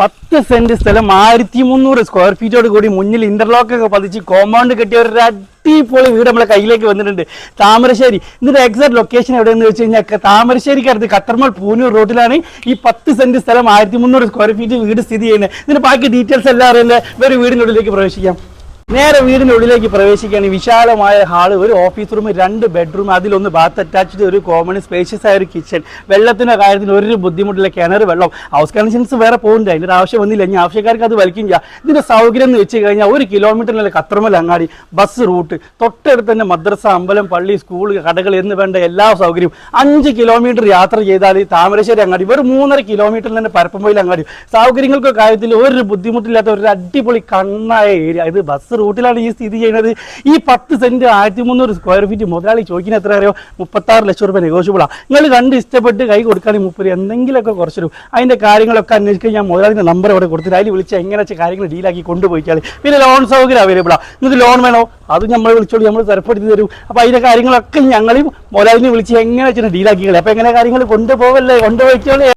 പത്ത് സെന്റ് സ്ഥലം ആയിരത്തി മുന്നൂറ് സ്ക്വയർ ഫീറ്റോട് കൂടി മുന്നിൽ ഇന്റർലോക്ക് ഒക്കെ പതിച്ച് കോമ്പൗണ്ട് കെട്ടിയ ഒരു അടിപൊളി വീട് നമ്മളെ കയ്യിലേക്ക് വന്നിട്ടുണ്ട്. താമരശ്ശേരി. ഇതിന്റെ എക്സാക്ട് ലൊക്കേഷൻ എവിടെയെന്ന് വെച്ച് കഴിഞ്ഞാൽ താമരശ്ശേരിക്ക് അടുത്ത് കട്ടർമൽ പൂനൂർ റോഡിലാണ് ഈ പത്ത് സെന്റ് സ്ഥലം ആയിരത്തി മുന്നൂറ് സ്ക്വയർ ഫീറ്റ് വീട് സ്ഥിതി ചെയ്യുന്നത്. ഇതിന്റെ ബാക്കി ഡീറ്റെയിൽസ് എല്ലാം അറിയില്ല വേറെ വീടിനുള്ളിലേക്ക് പ്രവേശിക്കാം. നേരെ വീടിന്റെ ഉള്ളിലേക്ക് പ്രവേശിക്കുകയാണ് വിശാലമായ ഹാൾ ഒരു ഓഫീസ് റൂം രണ്ട് ബെഡ്റൂം അതിലൊന്ന് ബാത്ത് അറ്റാച്ച്ഡ് ഒരു കോമൺ സ്പേഷ്യസ് ആയ ഒരു കിച്ചൺ വെള്ളത്തിന്റെ കാര്യത്തിൽ ഒരു ബുദ്ധിമുട്ടില്ല കിണർ വെള്ളം. ഹൗസ് കണക്ഷൻസ് വേറെ പോകുന്നുണ്ട് അതിന്റെ ആവശ്യം വന്നില്ല. ഇനി ആവശ്യക്കാർക്ക് അത് വലിക്കും ചെയ്യാം. ഇതിന്റെ സൗകര്യം എന്ന് വെച്ച് കഴിഞ്ഞാൽ ഒരു കിലോമീറ്ററിനുള്ള കത്രമൽ അങ്ങാടി ബസ് റൂട്ട് തൊട്ടടുത്ത് തന്നെ മദ്രസ അമ്പലം പള്ളി സ്കൂൾ കടകൾ എന്ന് വേണ്ട എല്ലാ സൗകര്യവും. അഞ്ച് കിലോമീറ്റർ യാത്ര ചെയ്താൽ താമരശ്ശേരി അങ്ങാടി വെറും മൂന്നര കിലോമീറ്ററിൽ തന്നെ പരപ്പമ്പയിൽ അങ്ങാടി. സൗകര്യങ്ങൾക്ക് കാര്യത്തിൽ ഒരു ബുദ്ധിമുട്ടില്ലാത്ത ഒരു അടിപൊളി കണ്ണായ ഏരിയ ഇത് ബസ് റൂട്ടിലാണ് ഈ സ്ഥിതി ചെയ്യുന്നത്. ഈ പത്ത് സെന്റ് ആയിരത്തി മുന്നൂറ് സ്ക്വയർ ഫീറ്റ് മുതലാളി ചോദിക്കുന്ന എത്ര അറിയോ? മുപ്പത്താറ് ലക്ഷം രൂപ നെഗോഷ്യബിളാണ് നിങ്ങൾ കണ്ട് ഇഷ്ടപ്പെട്ട് കൈ കൊടുക്കുകയാണെങ്കിൽ മുപ്പത് എന്തെങ്കിലുമൊക്കെ കുറച്ച് തരും അതിന്റെ കാര്യങ്ങളൊക്കെ അന്വേഷിക്കാൻ ഞാൻ മുതലാളിന്റെ നമ്പർ അവിടെ കൊടുത്തിട്ട് അതിൽ വിളിച്ച് എങ്ങനെ വെച്ചാൽ കാര്യങ്ങൾ ഡീലാക്കി കൊണ്ടുപോയിക്കാൾ പിന്നെ ലോൺ സൗകര്യം അവൈലബിൾ ആണ് നിങ്ങൾക്ക് ലോൺ വേണോ? അത് നമ്മൾ വിളിച്ചോളൂ. നമ്മൾ തരപ്പെടുത്തി തരും. അപ്പോൾ അതിന്റെ കാര്യങ്ങളൊക്കെ ഞങ്ങളെയും മുതലാളിനെ വിളിച്ച് എങ്ങനെ വെച്ചാൽ ഡീലാക്കിക്കളെ അപ്പോൾ എങ്ങനെ കാര്യങ്ങൾ കൊണ്ടുപോകല്ലേ? കൊണ്ടുപോയിക്കോളേ.